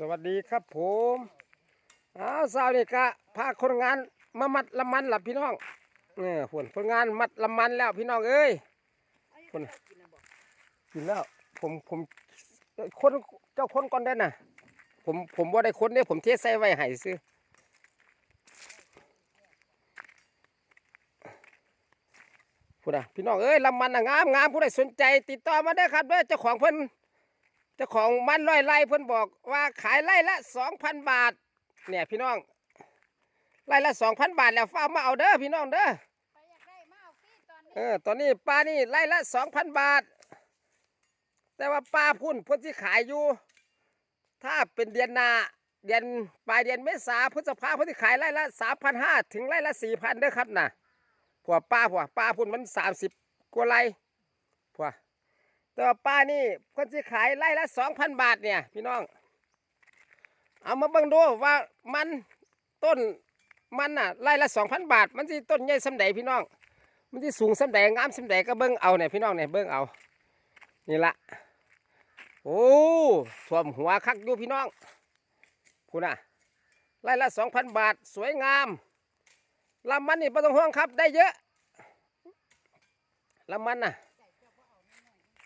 สวัสดีครับผมอ้าวสาวนี่กะพาคนงานมามัดละมันหลับพี่น้องเนี่ยผลคนงานมัดละมันแล้วพี่น้องเอ้ยผลกินแล้ว ผมผมคนเจ้าคนก่อนได้น่ะ ผมผมว่าได้คนเนี่ยผมเทใส่ไว้ให้ซื้อพูดอะพี่น้องเอ้ยละมันน่ะงามงามผู้ใดสนใจ ติดต่อมาได้ครับเด้อเจ้าของเพิ่น เจ้าของมันร้อยไร่เพิ่นบอกว่าขายไร่ละสองพันบาท เนี่ยพี่น้องไร่ละสองพันบาทแล้วฟ้ามาเอาเด้อพี่น้องเด้อเออตอนนี้ปลานี่ไร่ละสองพันบาท แต่ว่าปลาพุ่นเพิ่นที่ขายอยู่ ถ้าเป็นเดือนนาเดือนปลายเดือนเมษาพฤษภาเพิ่นที่ขายไร่ละสามพันห้าถึงไร่ละสี่พันเด้อครับน่ะพวปลาพวปลาพุ่นมันสามสิบกว่าไร่พว ต่ว่าป้านี่เพิ่ขายไร่ละสองพันบาทเนี่ยพี่น้อง เอามาเบิ่งดูว่ามันต้นมันน่ะไร่ละสองพันบาท มันสิต้นใหญ่สำใดพี่น้อง มันสิสูงสำใดงามสำใดก็เบิ่งเอาเนี่ยพี่น้องเนี่ยเบิ่งเอา นี่ละโอ้ท่วมหัวคักอยู่พี่น้องพูน่ะไร่ละสองพันบาทสวยงามลำมันนี่ไม่ต้องห่วงครับได้เยอะลำมันน่ะ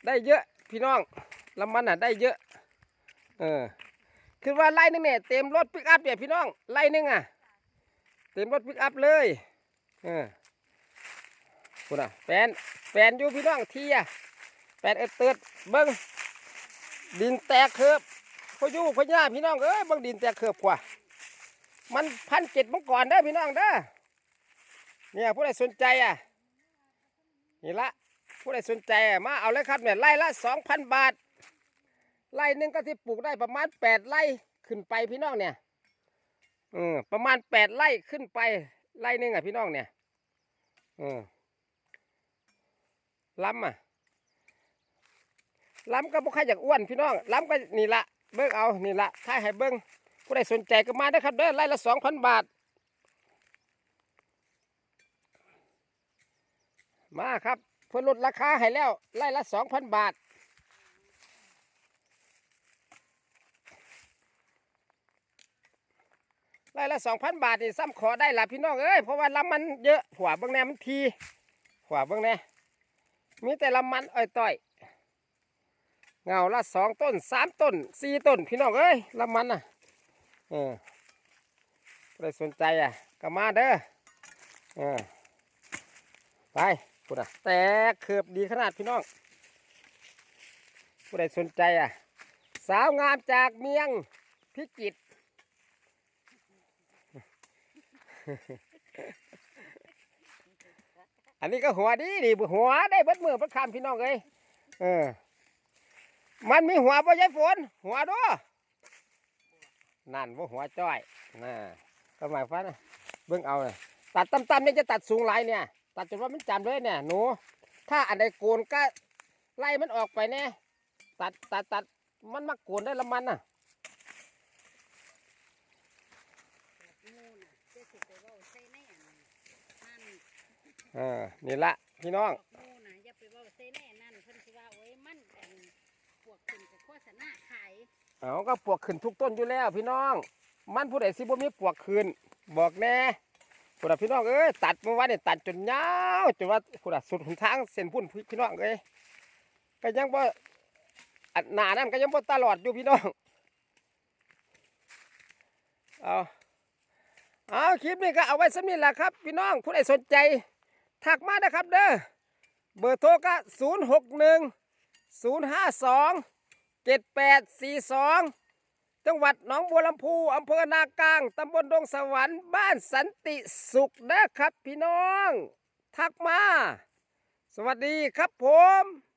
ได้เยอะพี่น้องลำมันอะได้เยอะ เออ คือว่าไล่นึงเนี่ยเต็มรถปิกอัพเนี่ยพี่น้องไล่นึงอะ เต็มรถปิกอัพเลย เออคุณอะแฟนแฟนอยู่พี่น้องทีอะแฟนเอดเติดเบิ้งดินแตกเคือบพออยู่พญาพี่น้องเอ้ยเบิ้งดินแตกเคือบกว่า มันพันเจ็ดมังก่อนเด้อพี่น้องเด้อเนี่ยผู้ใดสนใจอะนี่ละ ผู้ใดสนใจมาเอาเลยครับเนี่ยไร่ละสองพันบาทไร่หนึ่งก็ที่ปลูกได้ประมาณแปดไร่ขึ้นไปพี่น้องเนี่ยเออประมาณแปดไร่ขึ้นไปไร่หนึงอะพี่น้องเนี่ยเออล้ำอะล้ำก็บ่ใครอยากอ้วนพี่น้องล้ำก็นี่ละเบิ้งเอานี่ละถ้าให้เบิ้งผู้ใดสนใจก็มาได้ครับเด้อไร่ละสองพันบาท มาครับ เพิ่นลดราคาให้แล้วไร่ละสองพันบาทไร่ละสองพันบาทนี่ซ้ำขอได้ละพี่น้องเอ้ยเพราะว่าลำมันเยอะหัวเบื้องแน่มันทีหัวเบื้องแน่มีแต่ลำมันอ้อยต่อยเงาละสองต้นสามต้นสี่ต้น พี่น้องเอ้ยลำมันน่ะเออใครสนใจอะก็มาเด้อเออไป พูดอะแตกเขือบดีขนาดพี่น้องผู้ใดสนใจอะ สาวงามจากเมียงพิจิตอันนี้ก็หัวดีดีหัวได้เบิดมือเบิดคำพี่น้องเอ้ยเออ มันมีหัวป่ะยายฝน หัวด้วยนั่นว่าหัวจ้อยน่ะก็หมายฟันนะเบิ่งเอาเลยตัดต่ำๆเนี่ยจะตัดสูงหลายเนี่ย ตัดจนว่ามันจำเลยเนี่ยหนู ถ้าอันใดโกนก็ไล่มันออกไปแน่ตัดตัดตัดมันมาโกนได้ละมันน่ะงูน่ะจะสิไปเว่าใส่ในอันนั่นเออนี่ละพี่น้องอย่าไปว่าใส่ในอันนั่นเพิ่นสิว่าโอ้ยมันอันพวกขึ้นกับโฆษณาขายเอาก็ปวกขึ้นทุกต้นอยู่แล้ว พี่น้อง มันผู้ใดสิบ่มีปวกขึ้นบอกแน่ ผู้ใดพี่น้องเอ้ยตัดเมื่อวานเนี่ยตัดจนยาวจนว่าผู้ใดสุดหนทางเส้นพุ่นพี่น้องเอ้ยก็ยังบ่อันหนานั่นก็ยังบ่ตลอดอยู่พี่น้องเอาเอาคลิปนี้ก็เอาไว้สำนี้แหละครับ พี่น้องผู้ใดสนใจทักมานะครับเด้อเบอร์โทรก็ศูนย์หกหนึ่งศูนย์ห้าสองเจ็ดแปดสี่สอง จังหวัดหนองบัวลำพูอำเภอนากลางตำบลดงสวรรค์บ้านสันติสุขนะครับ พี่น้อง ทักมา สวัสดีครับผม